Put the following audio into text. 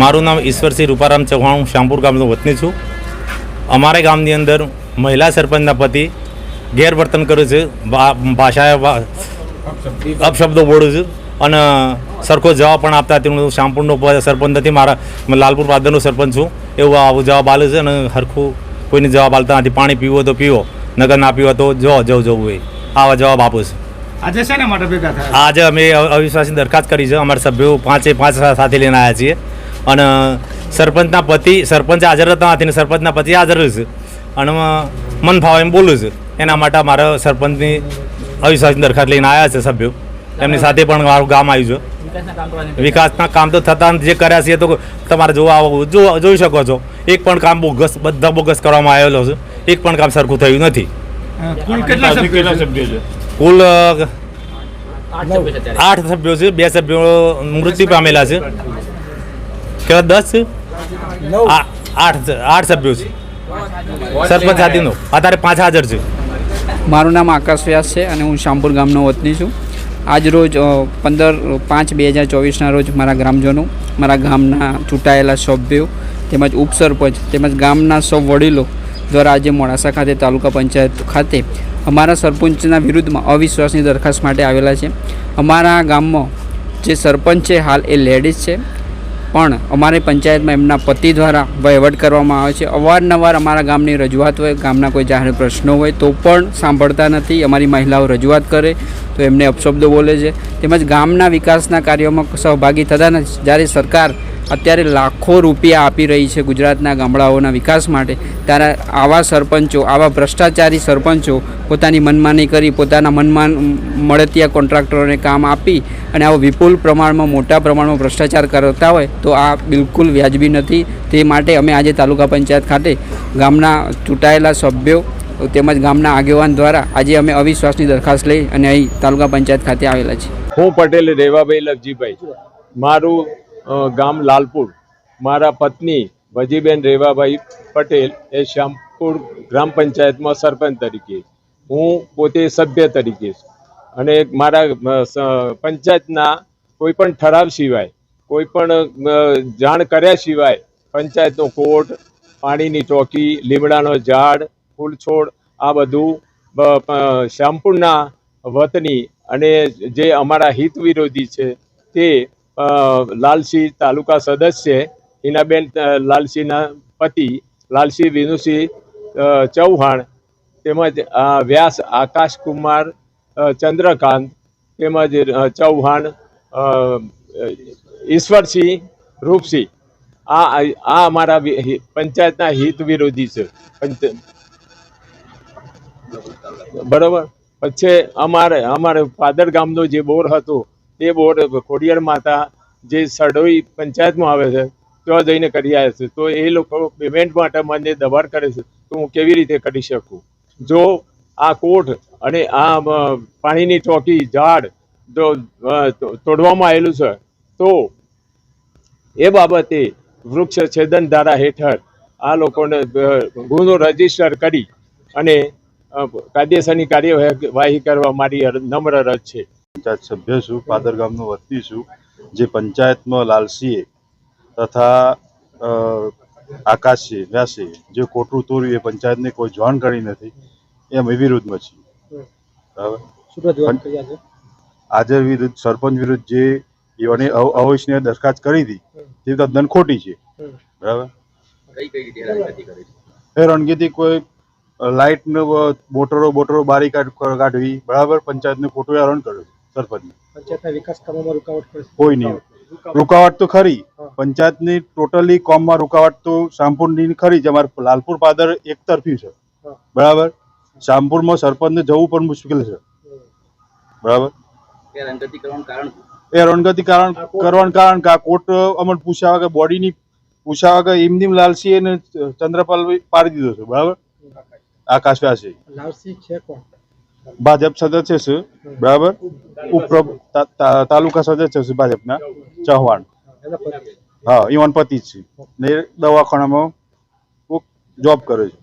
મારું નામ ઈશ્વરસિંહ રૂપારામ ચૌહાણ હું શ્યામપુર ગામનો વતની છું. અમારા ગામની અંદર મહિલા સરપંચના પતિ ગેરવર્તન કરું છે ભાષાએ અપશબ્દો બોલું છું અને સરખો જવાબ પણ આપતા હતી હું શ્યામપુરનો સરપંચ નથી મારા લાલપુર પાદરનો સરપંચ છું. એવું આવો જવાબ આલે છે અને સરખું કોઈને જવાબ આપતા નથી. પાણી પીવો તો પીવો નગર ના પીવો તો જો જવું જવું હોય. આવા જવાબ આપું છું. આજે શેના માટે ભેગા થયા? આજે અમે અવિશ્વાસની દરખાસ્ત કરી છે. અમારા સભ્યો પાંચે પાંચ સાથે લઈને આવ્યા છીએ. અને સરપંચના પતિ સરપંચ હાજર હતા નથી ને સરપંચના પતિ હાજર છે. અને મન ફાવે એમ બોલું છું. એના માટે મારા સરપંચની અવિશ્વાસની દરખાસ્ત લઈને આવ્યા છે સભ્યો. એમની સાથે પણ મારું ગામ આવ્યું છે. વિકાસના કામ તો થતા નથી. જે કર્યા છે એ તો તમારે જોવા આવો જોઈ શકો છો. એક પણ કામ બોગસ બધા બોગસ કરવામાં આવેલો છે. એક પણ કામ સરખું થયું નથી. કુલ કેટલા સભ્યો છે? કુલ આઠ સભ્યો છે. બે સભ્યો મૃત્યુ પામેલા છે. કેટલા દસ? આઠ આઠ સભ્યો છે. સરપંચ સાથીનો અત્યારે પાંચ હાજર છે. મારું નામ આકાશ વ્યાસ છે અને હું શામપુર ગામનો વતની છું. આજ રોજ પંદર પાંચ બે હજાર ચોવીસના રોજ મારા ગ્રામજનો મારા ગામના ચૂંટાયેલા સભ્યો તેમજ ઉપસરપંચ તેમજ ગામના સૌ વડીલો દ્વારા આજે મોડાસા ખાતે તાલુકા પંચાયત ખાતે અમારા સરપંચના વિરુદ્ધમાં અવિશ્વાસની દરખાસ્ત માટે આવેલા છે. અમારા ગામમાં જે સરપંચ છે હાલ એ લેડીઝ છે. પણ અમારી પંચાયતમાં એમના પતિ દ્વારા વહીવટ કરવામાં આવે છે. અવારનવાર અમારા ગામની રજૂઆત હોય, ગામના કોઈ જાહેર પ્રશ્નો હોય તો પણ સાંભળતા નથી. અમારી મહિલાઓ રજૂઆત કરે તો એમને અપશબ્દો બોલે છે. તેમજ ગામના વિકાસના કાર્યોમાં સહભાગી થતા નથી. જ્યારે સરકાર અત્યારે લાખો રૂપિયા આપી રહી છે ગુજરાતના ગામડાઓના વિકાસ માટે. ત્યારે આવા સરપંચો, આવા ભ્રષ્ટાચારી સરપંચો પોતાની મનમાની કરી, પોતાના મનમાં મળતિયા કોન્ટ્રાક્ટરોને કામ આપી અને આવો વિપુલ પ્રમાણમાં, મોટા પ્રમાણમાં ભ્રષ્ટાચાર કરતા હોય તો આ બિલકુલ વ્યાજબી નથી. તે માટે અમે આજે તાલુકા પંચાયત ખાતે ગામના ચૂંટાયેલા સભ્યો તેમજ ગામના આગેવાન દ્વારા આજે અમે અવિશ્વાસની દરખાસ્ત લઈ અને અહીં તાલુકા પંચાયત ખાતે આવેલા છીએ. હું પટેલ રેવાભાઈ લગજીભાઈ મારું ગામ લાલપુર મારા પત્ની વજીબેન રેવાભાઈ પટેલ એ શ્યામપુર ગ્રામ પંચાયતમાં સરપંચ તરીકે હું પોતે સભ્ય તરીકે. અને મારા પંચાયતના કોઈ પણ ઠરાવ સિવાય, કોઈ પણ જાણ કર્યા સિવાય પંચાયતનો કોર્ટ પાણીની ચોકી, લીમડાનો ઝાડ ફૂલ છોડ આ બધું શ્યામપુરના વતની અને જે અમારા હિત વિરોધી છે તે લાલસિંહ તાલુકા સદસ્ય હિનાબેન લાલસિંહના પતિ લાલસિંહ વિનુસિંહ ચૌહાણ તેમજ વ્યાસ આકાશ કુમાર ચંદ્રકાંત તેમજ ચૌહાણ ઈશ્વરસિંહ રૂપસિંહ. આ આ અમારા પંચાયતના હિત વિરોધી છે. બરોબર? પછી અમારે અમારે પાદર ગામનો જે બોર હતો તે બોર્ડ ખોડિયાર માતા જે સડોઈ પંચાયતમાં આવે છે, ત્યાં જઈને કરી આવ્યા છે. તો એ લોકો પેમેન્ટ માટે મને દબાણ કરે છે. તો હું કેવી રીતે કરી શકું? જો આ કોર્ટ અને આ પાણીની ચોકી, ઝાડ જો તોડવામાં આવેલું છે, તો એ બાબતે વૃક્ષ છેદન ધારા હેઠળ આ લોકોને ગુનો રજિસ્ટર કરી અને કાયદેસરની કાર્યવાહી કરવા મારી નમ્ર રજ છે. પંચાયત સભ્ય છું પાદર ગામનો વતની છું જે પંચાયતમાં લાલસીએ તથા અ, આકાશી વ્યાસે જે ખોટું તોર્યું એ પંચાયતને કોઈ જાણ કરી નથી એ અમે વિરુદ્ધમાં છીએ. બરાબર? આજે વિરુદ્ધ સરપંચ વિરુદ્ધ જે એઓને અવ- દરખાસ્ત કરી હતી તે તદ્દન ખોટી છે. બરાબર? એ કોઈ લાઇટ ને મોટરો બોટરો બારી કાઢ- કાઢવી બરાબર? પંચાયતને ખોટું હેરાન કર્યું. સરપંચને. પંચાયતના વિકાસ કામોમાં રૂકાવટ પડે કોઈ નહીં. રૂકાવટ. તો ખરી. પંચાયતની ટોટલી કોમમાં રૂકાવટ તો શામપુરની ખરી જ. અમારે લાલપુર પાદર એક તરફી છે. બરાબર? શામપુરમાં સરપંચને જવું પણ મુશ્કેલ છે. બરાબર? એ રણગતિ કારણ કરવાનું કારણ કે આ કોર્ટ અમને પૂછ્યા વગર બોડીની પૂછ્યા વગર એમની લાલસી એને ચંદ્રપાલ પાડી દીધો છે. બરાબર? આકાશ વ્યાસી લાલસી છે કોણ? ભાજપ સદસ્ય છે બરાબર? ઉપપ્રભ તા- તાલુકા સદસ્ય છે ભાજપના ચૌહાણ. હા ઈવન પતિ છે. ને દવાખાનામાં જોબ કરે છે.